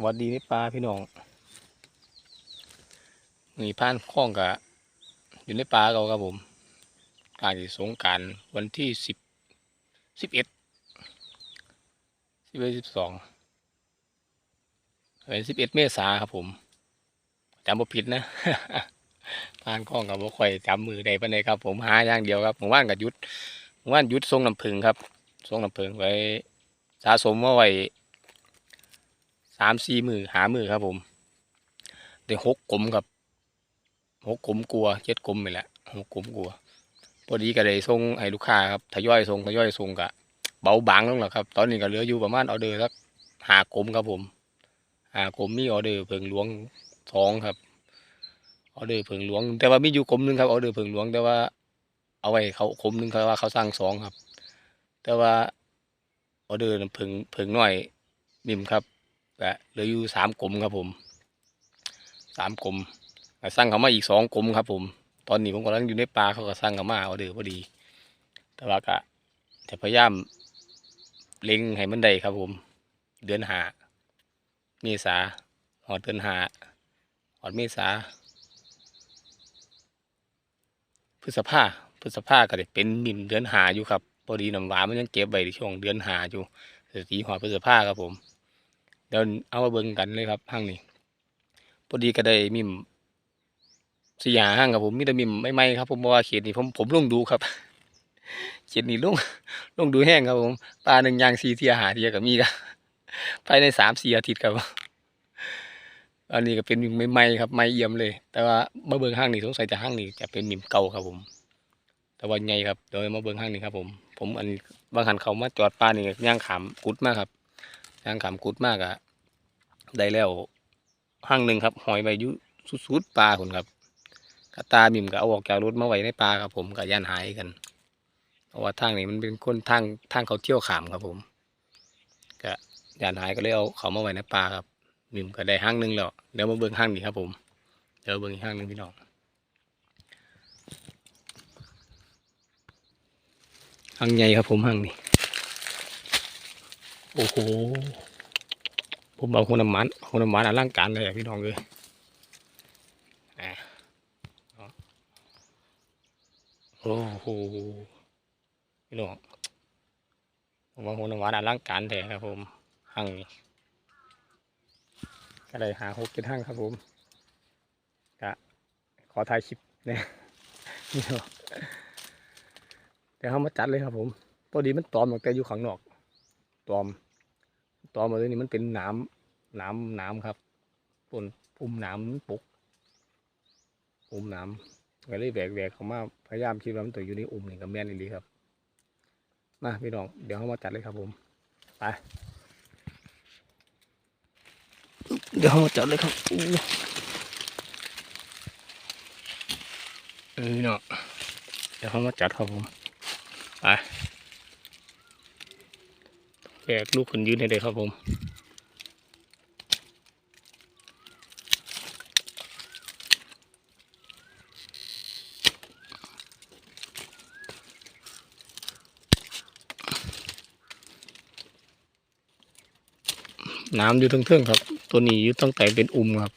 สวัสดีในปลาพี่น้องมีพานคล้องกะอยู่ในปลาเราครับผม การที่สงการวันที่สิบสิบเอ็ดสิบเอ็ดสิบสองเป็นสิบเอ็ดเมษาครับผมจำบ่ผิดนะพานคล้องกับบ่ค่อยจำมือใดปานใดครับ ผมหาอย่างเดียวครับผมว่านกับยุดผมว่านยุดทรงน้ำผึ้งครับทรงน้ำผึ้งไว้สะสมมาไว้ สามสี่มือหามือครับผมได้หกกลมครับหกกลมกลัวเจ็ดกลมไปแหละหกกลมกลัวพอดีก็ได้ส่งให้ลูกค้าครับทยอยส่งทยอยส่งกะเบาบางลงแล้วครับ ตอนนี้ก็เหลืออยู่ประมาณออเดอร์สักหากลมครับผมหากลมมีออเดอร์เพิงหลวงสองครับออเดอร์เพิงหลวง แต่ว่ามีอยู่กลมหนึงครับออเดอร์เพิงหลวง แต่ว่าเอาไว้เขากลมหนึงเขาว่าเขาสร้างสองครับ แต่ว่าออเดอร์เพิงเพิงน้อยนิ่มครับ ก็เหลืออยู่สามกลมครับผมสามกลมสร้างเขามาอีกสองกลมครับผม ตอนนี้ผมกำลังอยู่ในป่าเขาก็สร้างเขามาเอาเดือพอดี แต่ว่าก็จะพยายามเล็งให้มันได้ครับผม เดือนหาเมษาหอดเดือนหาหอดเมษาพฤษภาพฤษภาก็ได้เป็นมิมเดือนหาอยู่ครับพอดีน้ำหวานมันยังเก็บไว้ในช่วงเดือนหาอยู่สตีหอดพฤษภาครับผม เดี๋ยวเอามาเบิ่งกันเลยครับห้างนี้พอดีก็ได้มิมสี่หาห้างครับผมมีแต่มิมไม่ไม่ครับ ผมเพราะว่าเขตนี้ผมผมลงดูครับเขตนี้ลงลงดูแห้งครับผมปลาหนึ่งยางสี่เทียหาเทียกับมีครับภายในสามสี่อาทิตย์ครับอันนี้ก็เป็นมิมไม่ไม่ครับไม่เอี่ยมเลย แต่ว่ามาเบิ่งห้างนี้สงสัยจะห้างนี้จะเป็นมิมเก่าครับผม แต่ว่าไงครับเดี๋ยวมาเบิ่งห้างนี้ครับผม ผมอันบางหันเขามาจอดปลาหนี่งย่างขามกุดมากครับางขำกุดมากอะได้แล้วห้างหนึ่งครับ หอยใบยุสุดๆปลาคนครับกระตาบิ่มก็เอาออกจากรถมาไว้ในปลาครับผมกับย่านหายกันเพราะว่าทางนี้มันเป็นคนทางทางเขาเที่ยวขามครับผมก็ย่านหายก็เลยเอาเขามาไว้ในปลาครับบิ่มก็ได้ห้างหนึ่งแล้วเดี๋ยวมาเบิ่งห้างนี้ครับ ผมเดี๋ยวเบิ่งอีกห้างหนึ่งพี่น้องห้างใหญ่ครับผมห้างนี้โอ้โห ผมเอาคนน้ำมันคนน้ำมันอลังการเลยพี่น้องเลยโอ้โหพี่น้องผมเอาคนน้ำมันอลังการเลยครับผมหั่งนี้ก็เลยหาหกเจ็ดห้างครับผมก็ขอถ่ายคลิปเนี่ยนี่เนาะเดี๋ยวเขามาจัดเลยครับผมพอดีมันตอมตั้งแต่อยู่ข้างนอกตอม ตอมมาเลยนี่มันเป็นหน้ำหน้ำหน้ำครับปนปุ่มหน้ำมันปุกปุ่มหน้ำก็เลยแหวกแหวกเขามาพยายามคิดว่ามันตัวอยู่ในอุ่มนี่กับแม่นอีลีครับมาพี่น้องเดี๋ยวเขามาจัดเลยครับผมไปเดี๋ยวเขามาจัดเลยครับอู้เออพี่น้องเดี๋ยวเขามาจัดครับผมไป จกลูกคนยืนให้เลยครับผมน้ำอยู่ทั้งเทิงครับ ตัวนี้อยู่ตั้งแต่เป็นอุ้มครับ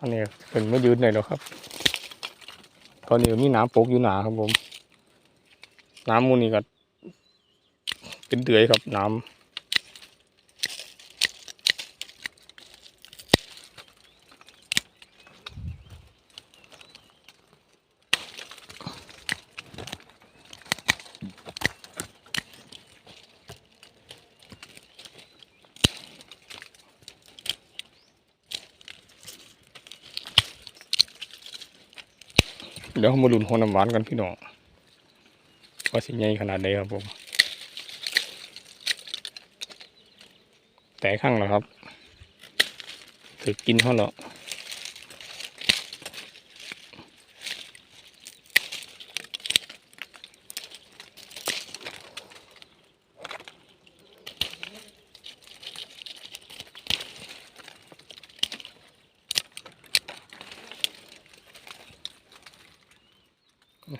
อันนี้เป็นไม่ยืนเลยหรอกครับ ตอนนี้มีน้ำปกอยู่หนาครับผม น้ำมูนี่ก็เป็นเดือยครับน้ำ เดี๋ยวมาลุ้นหัวน้ำหวานกันพี่น้องว่าสิใหญ่ขนาดใดครับผม แต่ข้างแล้วครับ ถือกินเขาหรอ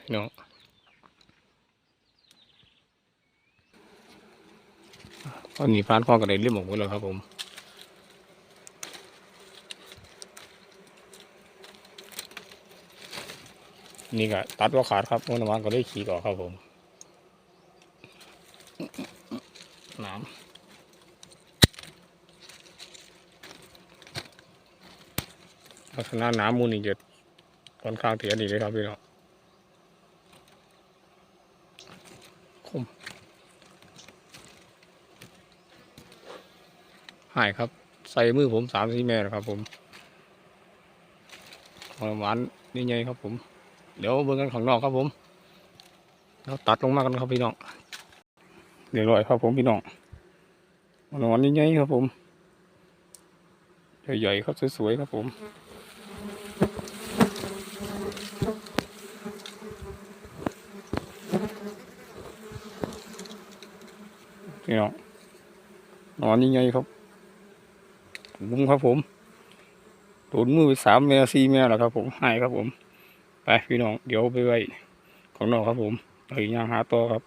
พี่น้อง ตอนนี้พานข้องกระไดเรียบหมดแล้วครับผมนี่ก็ตัดว่าขาดครับมันมันก็ได้ขี่ก่อครับผมน้ำลักษณะน้ำมูลนี่จะค่อนข้างเสียดีเลยครับพี่น้อง หายครับ ใส่มือผมสามสี่แม่แล้วครับ ผมหวานนี่ไงครับ ผม เดี๋ยวเบิ่งกันข้างนอกครับ ผมเราตัดลงมากันครับพี่น้องเดี๋ยวรอยครับผมพี่น้องนอนใหญ่ๆครับ ผมใหญ่ๆครับสวยๆครับ ผมพี่น้องนอนใหญ่ๆครับ มุ้มครับผมโดนมือสามแมวสี่แมวแล้วครับ ผมให้ครับผม ไปพี่น้องเดี๋ยวไปไว้ของนอกครับผมไปย่างหาต่อครับ